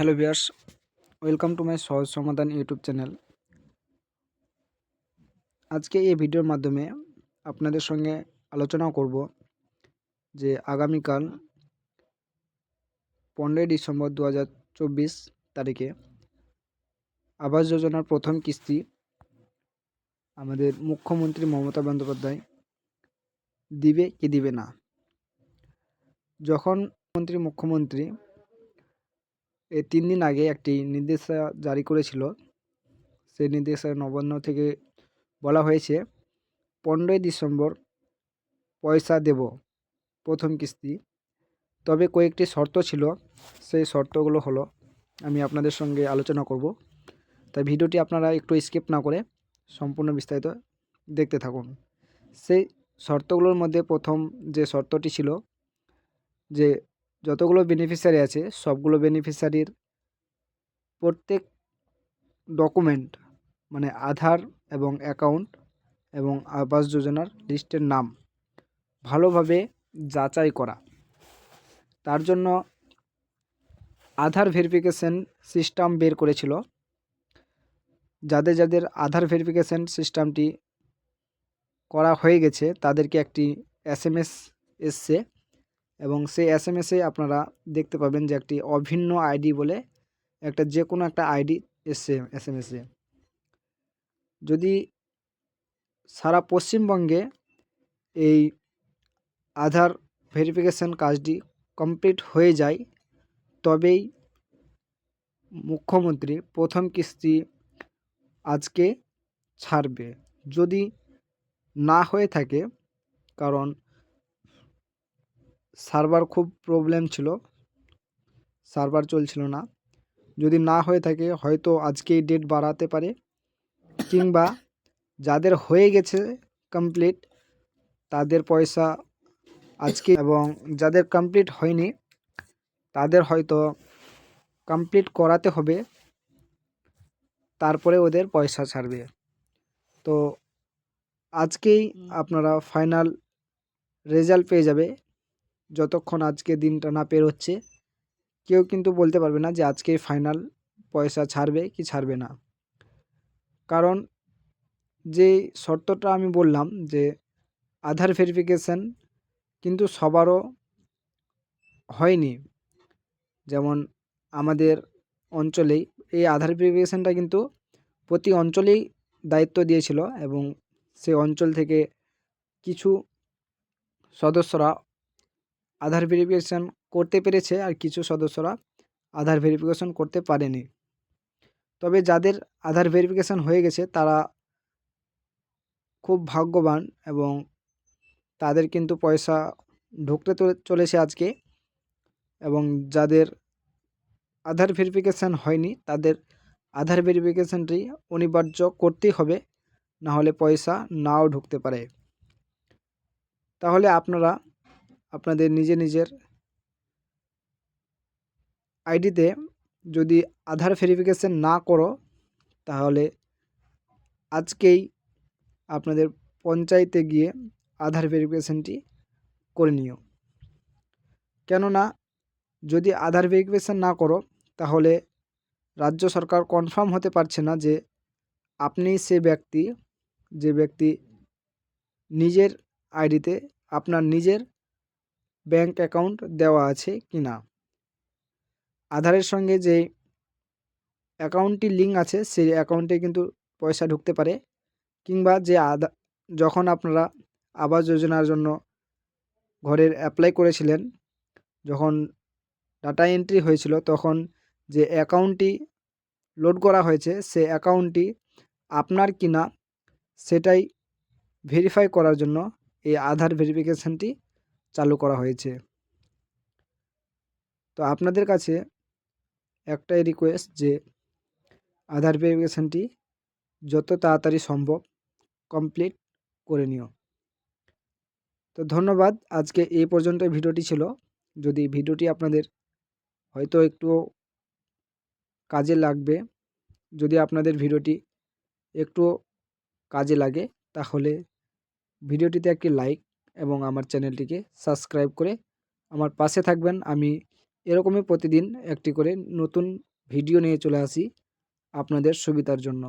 Hello viewers welcome to my Sahaj Samadhan YouTube channel. আজকে এই ভিডিওর মাধ্যমে আপনাদের সঙ্গে আলোচনা করব যে আগামীকাল পনেরোই ডিসেম্বর দু হাজার চব্বিশ তারিখে আবাস যোজনার প্রথম কিস্তি আমাদের মুখ্যমন্ত্রী মমতা বন্দ্যোপাধ্যায় দিবে কি দিবে না। যখন মন্ত্রী মুখ্যমন্ত্রী এই তিন দিন আগে একটি নির্দেশা জারি করেছিল। সেই নির্দেশা নবান্ন থেকে বলা হয়েছে, পনেরোই ডিসেম্বর পয়সা দেব, প্রথম কিস্তি। তবে কয়েকটি শর্ত ছিল, সেই শর্তগুলো হলো, আমি আপনাদের সঙ্গে আলোচনা করব। তাই ভিডিওটি আপনারা একটু স্কিপ না করে সম্পূর্ণ বিস্তারিত দেখতে থাকুন। সেই শর্তগুলোর মধ্যে প্রথম যে শর্তটি ছিল, যে যতগুলো বেনিফিশিয়ারি আছে, সবগুলো বেনিফিশিয়ারির প্রত্যেক ডকুমেন্ট মানে আধার এবং অ্যাকাউন্ট এবং আবাস যোজনার লিস্টের নাম ভালোভাবে যাচাই করা। তার জন্য আধার ভেরিফিকেশন সিস্টেম বের করেছিল। যাদের যাদের আধার ভেরিফিকেশন সিস্টেমটি করা হয়ে গেছে, তাদেরকে একটি এস এম এস এসছে। এবং সেই এস এম এসে আপনারা দেখতে পাবেন যে একটি অভিন্ন আইডি বলে একটা যে কোনো একটা আইডি এসছে এস এম এসে যদি সারা পশ্চিমবঙ্গে এই আধার ভেরিফিকেশান কাজটি কমপ্লিট হয়ে যায়, তবেই মুখ্যমন্ত্রী প্রথম কিস্তি আজকে ছাড়বে। যদি না হয়ে থাকে, কারণ সার্ভার খুব প্রবলেম ছিল। সার্ভার চলছিল না। যদি না হয়ে থাকে হয়তো আজকেই ডেট বাড়াতে পারে। কিংবা যাদের হয়ে গেছে কমপ্লিট তাদের পয়সা আজকে এবং যাদের কমপ্লিট হয়নি তাদের হয়তো কমপ্লিট করাতে হবে। তারপরে ওদের পয়সা ছাড়বে। তো আজকেই আপনারা ফাইনাল রেজাল্ট পেয়ে যাবে। যতক্ষণ আজকে দিনটা না পেরোচ্ছে, কেউ কিন্তু বলতে পারবে না যে আজকে ফাইনাল পয়সা ছাড়বে কি ছাড়বে না। কারণ যে শর্তটা আমি বললাম যে আধার ভেরিফিকেশান কিন্তু সবারও হয়নি। যেমন আমাদের অঞ্চলেই এই আধার ভেরিফিকেশানটা কিন্তু প্রতি অঞ্চলেই দায়িত্ব দিয়েছিল এবং সে অঞ্চল থেকে কিছু সদস্যরা আধার ভেরিফিকেশান করতে পেরেছে আর কিছু সদস্যরা আধার ভেরিফিকেশন করতে পারেনি। তবে যাদের আধার ভেরিফিকেশান হয়ে গেছে, তারা খুব ভাগ্যবান এবং তাদের কিন্তু পয়সা ঢুকতে চলেছে আজকে এবং যাদের আধার ভেরিফিকেশান হয়নি, তাদের আধার ভেরিফিকেশানটি অনিবার্য করতেই হবে না হলে পয়সা নাও ঢুকতে পারে। তাহলে আপনারা আপনাদের নিজে নিজের আইডিতে যদি আধার ভেরিফিকেশান না করো, তাহলে আজকেই আপনাদের পঞ্চায়েতে গিয়ে আধার ভেরিফিকেশানটি করে নিও। কেননা, যদি আধার ভেরিফিকেশান না করো, তাহলে রাজ্য সরকার কনফার্ম হতে পারছে না যে আপনি সে ব্যক্তি, যে ব্যক্তি নিজের আইডিতে আপনার নিজের ব্যাংক অ্যাকাউন্ট দেওয়া আছে কি না? আধারের সঙ্গে যে অ্যাকাউন্টটি লিঙ্ক আছে, সেই অ্যাকাউন্টে কিন্তু পয়সা ঢুকতে পারে। কিংবা যে আধা, যখন আপনারা আবাস যোজনার জন্য ঘরের অ্যাপ্লাই করেছিলেন, যখন ডাটা এন্ট্রি হয়েছিল, তখন যে অ্যাকাউন্টটি লোড করা হয়েছে সে অ্যাকাউন্টটি আপনার কিনা সেটাই ভেরিফাই করার জন্য এই আধার ভেরিফিকেশানটি চালু করা হয়েছে। তো আপনাদের কাছে একটাই রিকোয়েস্ট যে আধার ভেরিফিকেশানটি যত তাড়াতাড়ি সম্ভব কমপ্লিট করে নিও। তো ধন্যবাদ, আজকে এই পর্যন্ত ভিডিওটি ছিল। যদি ভিডিওটি আপনাদের হয়তো একটু কাজে লাগবে, যদি আপনাদের ভিডিওটি একটু কাজে লাগে, তাহলে ভিডিওটিতে একটি লাইক এবং আমার চ্যানেলটিকে সাবস্ক্রাইব করে আমার পাশে থাকবেন। আমি এরকমই প্রতিদিন একটি করে নতুন ভিডিও নিয়ে চলে আসি আপনাদের সুবিধার জন্য।